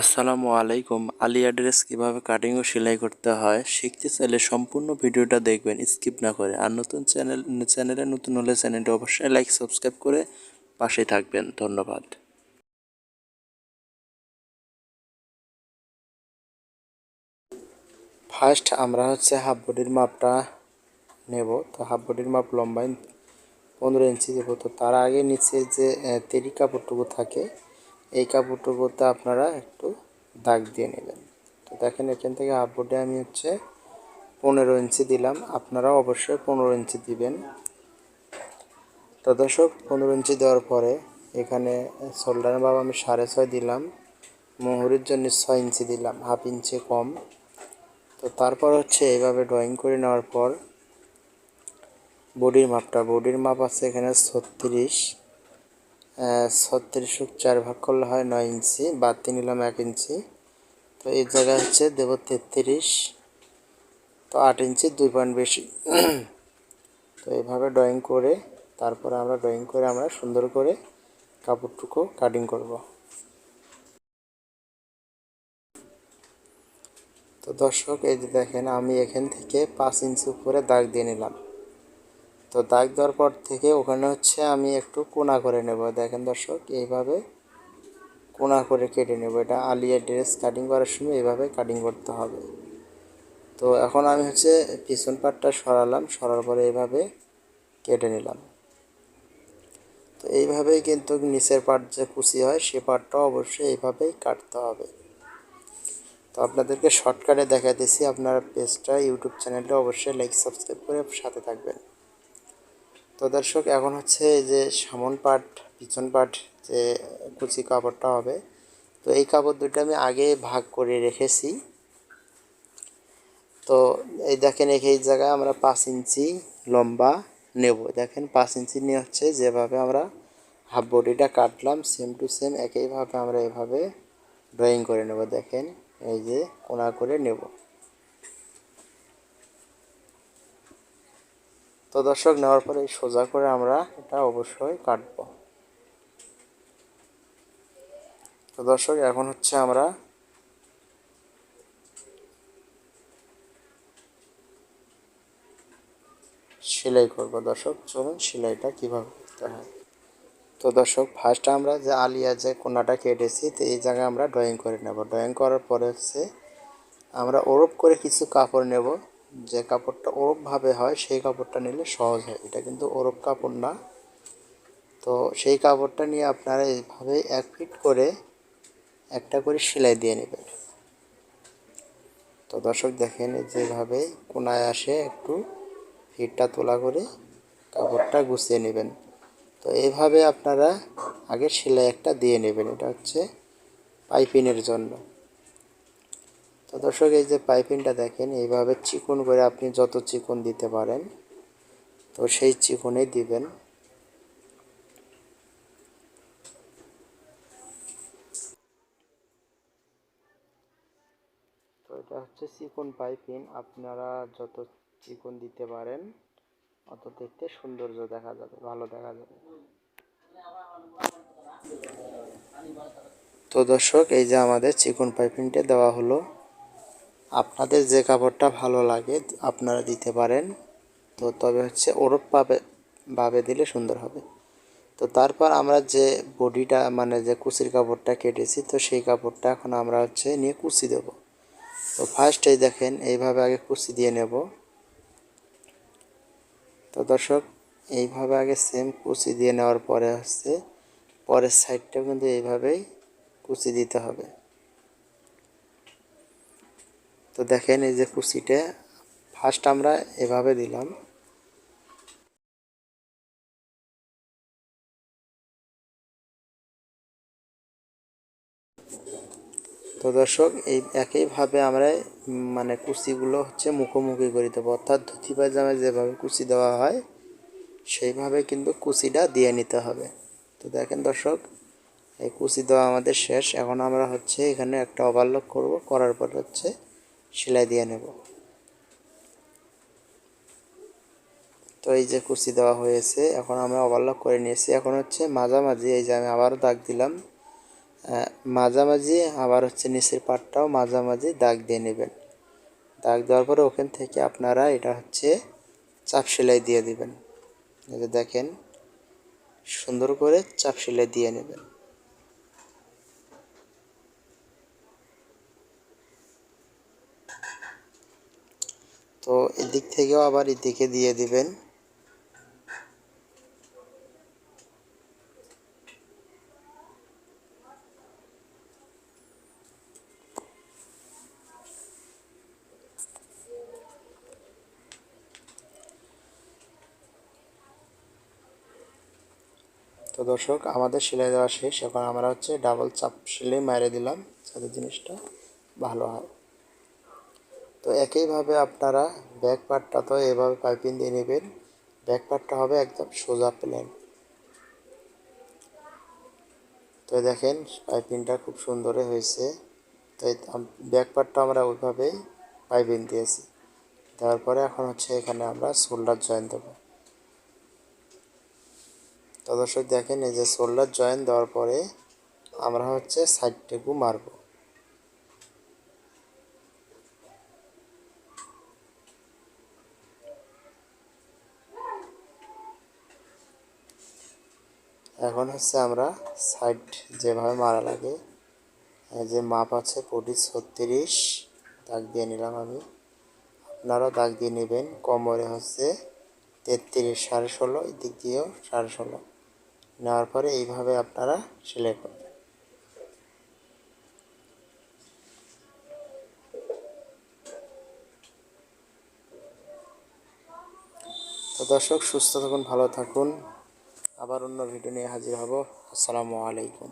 আসসালামু আলাইকুম। আলিয়া ড্রেস কীভাবে কাটিং ও সেলাই করতে হয় শিখতে চাইলে সম্পূর্ণ ভিডিওটা দেখবেন স্কিপ না করে। আর নতুন চ্যানেল চ্যানেলে নতুন হলে চ্যানেলটি অবশ্যই লাইক সাবস্ক্রাইব করে পাশে থাকবেন। ধন্যবাদ। ফার্স্ট আমরা হচ্ছে হাফ বডির মাপটা নেব। তো হাফ বডির মাপ লম্বাই পনেরো ইঞ্চি দেবো। তো তার আগে নিচে যে তেরি কাপড়টুকু থাকে এই কাপড়টুকুতে আপনারা একটু দাগ দিয়ে নেবেন। তো দেখেন এখান থেকে হাফ বডি আমি হচ্ছে পনেরো ইঞ্চি দিলাম। আপনারা অবশ্যই পনেরো ইঞ্চি দিবেন। তো দর্শক, পনেরো ইঞ্চি দেওয়ার পরে এখানে শোল্ডার বাবা আমি সাড়ে ছয় দিলাম। মোহরির জন্য ছয় ইঞ্চি দিলাম হাফ ইঞ্চি কম। তো তারপর হচ্ছে এইভাবে ড্রয়িং করে নেওয়ার পর বডির মাপটা বডির মাপ আছে এখানে ছত্রিশ। ছত্রিশ চার ভাগ করলে হয় নয় ইঞ্চি বাড়তি নিলাম এক ইঞ্চি। তো এই জায়গায় হচ্ছে দেব তেত্রিশ, তো আট ইঞ্চি, দুই পয়েন্ট বেশি। তো এইভাবে ড্রয়িং করে, তারপরে আমরা ড্রয়িং করে আমরা সুন্দর করে কাপড়টুকু কাটিং করব। তো দর্শক, এই যে দেখেন, আমি এখান থেকে পাঁচ ইঞ্চি উপরে দাগ দিয়ে নিলাম। তো দাগ দেওয়ার পর থেকে ওখানে হচ্ছে আমি একটু কোনা করে নেব। দেখেন দর্শক, এইভাবে কোনা করে কেটে নেব। এটা আলিয়া ড্রেস কাটিং করার সময় এইভাবে কাটিং করতে হবে। তো এখন আমি হচ্ছে পিছন পাটটা সরালাম, সরার পরে এইভাবে কেটে নিলাম। তো এইভাবেই কিন্তু নিচের পাট যে কুচি হয়, সে পাটটাও অবশ্যই এইভাবেই কাটতে হবে। তো আপনাদেরকে শর্টকাটে দেখাইতেছি আপনারা পেজটা ইউটিউব চ্যানেলটা অবশ্যই লাইক সাবস্ক্রাইব করে সাথে থাকবেন। তো দর্শক, এখন হচ্ছে যে সামন পাট, পিছন পাট যে কুচি কাপড়টা হবে, তো এই কাপড় দুটো আমি আগে ভাগ করে রেখেছি। তো এই দেখেন এই জায়গায় আমরা পাঁচ ইঞ্চি লম্বা নেব। দেখেন, পাঁচ ইঞ্চি নিয়ে হচ্ছে যেভাবে আমরা হাফ বডিটা কাটলাম সেম টু সেম একইভাবে আমরা এভাবে ড্রয়িং করে নেব। দেখেন, এই যে কোনা করে নেব। তো দর্শক, নেওয়ার পরে সোজা করে আমরা এটা অবশ্যই কাটব। তো দর্শক, এখন হচ্ছে আমরা সেলাই করব। দর্শক, চলুন সেলাইটা কীভাবে করতে হয়। তো দর্শক ফার্স্ট আমরা যে আলিয়া যে কোনাটা কেটেছি, তো এই জায়গায় আমরা ড্রয়িং করে নেব। ড্রয়িং করার পরে হচ্ছে আমরা ওরপ করে কিছু কাপড় নেব। যে কাপড়টা ওরপভাবে হয়, সেই কাপড়টা নিলে সহজ হয়। এটা কিন্তু ওরপ কাপড় না। তো সেই কাপড়টা নিয়ে আপনারা এইভাবে এক ফিট করে একটা করে সেলাই দিয়ে নেবেন। তো দর্শক দেখেন যেভাবে কোনায় আসে, একটু ফিটটা তোলা করে কাপড়টা গুছিয়ে নেবেন। তো এইভাবে আপনারা আগে সেলাই একটা দিয়ে নেবেন। এটা হচ্ছে পাইপিনের জন্য। তো দর্শক, এই যে পাইপিংটা দেখেন, এইভাবে চিকন করে আপনি যত চিকন দিতে পারেন, তো সেই চিকনেই দিবেন। তো এটা হচ্ছে চিকন পাইপিং। আপনারা যত চিকন দিতে পারেন, অত দেখতে সৌন্দর্য দেখা যাবে, ভালো দেখা যাবে। তো দর্শক, এই যে আমাদের চিকন পাইপিংটা দেওয়া হলো। আপনাদের যে কাপড়টা ভালো লাগে, আপনারা দিতে পারেন। তো তবে হচ্ছে ওরপ পাবে ভাবে দিলে সুন্দর হবে। তো তারপর আমরা যে বডিটা মানে যে কুচির কাপড়টা কেটেছি, তো সেই কাপড়টা এখন আমরা হচ্ছে নিয়ে কুচি দেব। তো ফার্স্ট এই দেখেন, এইভাবে আগে কুচি দিয়ে নেব। তো দর্শক, এইভাবে আগে সেম কুচি দিয়ে নেওয়ার পরে হচ্ছে, পরের সাইডটাও কিন্তু এইভাবেই কুচি দিতে হবে। তো দেখেন এই যে কুচিটা ফার্স্ট আমরা এভাবে দিলাম। তো দর্শক, এই একইভাবে আমরা মানে কুচিগুলো হচ্ছে মুখোমুখি করে দেবো। অর্থাৎ ধুতি পায়জামায় যেভাবে কুচি দেওয়া হয়, সেইভাবে কিন্তু কুচিটা দিয়ে নিতে হবে। তো দেখেন দর্শক, এই কুচি দেওয়া আমাদের শেষ। এখন আমরা হচ্ছে এখানে একটা ওভারলক করব। করার পর হচ্ছে সেলাই দিয়ে নেব। তো এই যে কুচি দেওয়া হয়েছে, এখন আমরা ওভারলক করে নিয়েছি। এখন হচ্ছে মাঝামাঝি, এই যে আমি আবারও দাগ দিলাম। মাঝামাঝি, আবার হচ্ছে নিচের পাটটাও মাঝামাঝি দাগ দিয়ে নেবেন। দাগ দেওয়ার পরে ওখান থেকে আপনারা এটা হচ্ছে চাপ সেলাই দিয়ে দিবেন। দেখেন, সুন্দর করে চাপ সেলাই দিয়ে নেবেন। তো এদিক থেকেও আবার এদিকে দিয়ে দিবেন। তো দর্শক, আমাদের সেলাই দেওয়া শেষ। এখন আমরা হচ্ছে ডাবল চাপ সেলাই মারে দিলাম, যাতে জিনিসটা ভালো হয়। তো একইভাবে আপনারা ব্যাক পার্টটা তো এভাবে পাইপিং দিয়ে নেবেন। ব্যাক পার্টটা হবে একদম সোজা প্লেন তো দেখেন পাইপিংটা খুব সুন্দর হয়েছে। তো ব্যাক পার্টটা আমরা ওইভাবেই পাইপিং দিয়েছি। দেওয়ার পরে এখন হচ্ছে এখানে আমরা শোল্ডার জয়েন দেবো। তো দর্শক দেখেন এই যে শোল্ডার জয়েন দেওয়ার পরে আমরা হচ্ছে সাইডটুকু মারবো। এখন হচ্ছে আমরা সাইড যেভাবে মারা লাগে যে মাপ আছে পঁচিশ ছত্রিশ, দাগ দিয়ে নিলাম আমি। আপনারাও দাগ দিয়ে নেবেন, কোমরে হচ্ছে তেত্রিশ, সাড়ে ষোলো এই দিক দিয়েও সাড়ে ষোলো। নেওয়ার পরে এইভাবে আপনারা সেলাই করবেন। তো দর্শক, সুস্থ থাকুন, ভালো থাকুন। আবার অন্য ভিডিও নিয়ে হাজির হব। আসসালামু আলাইকুম।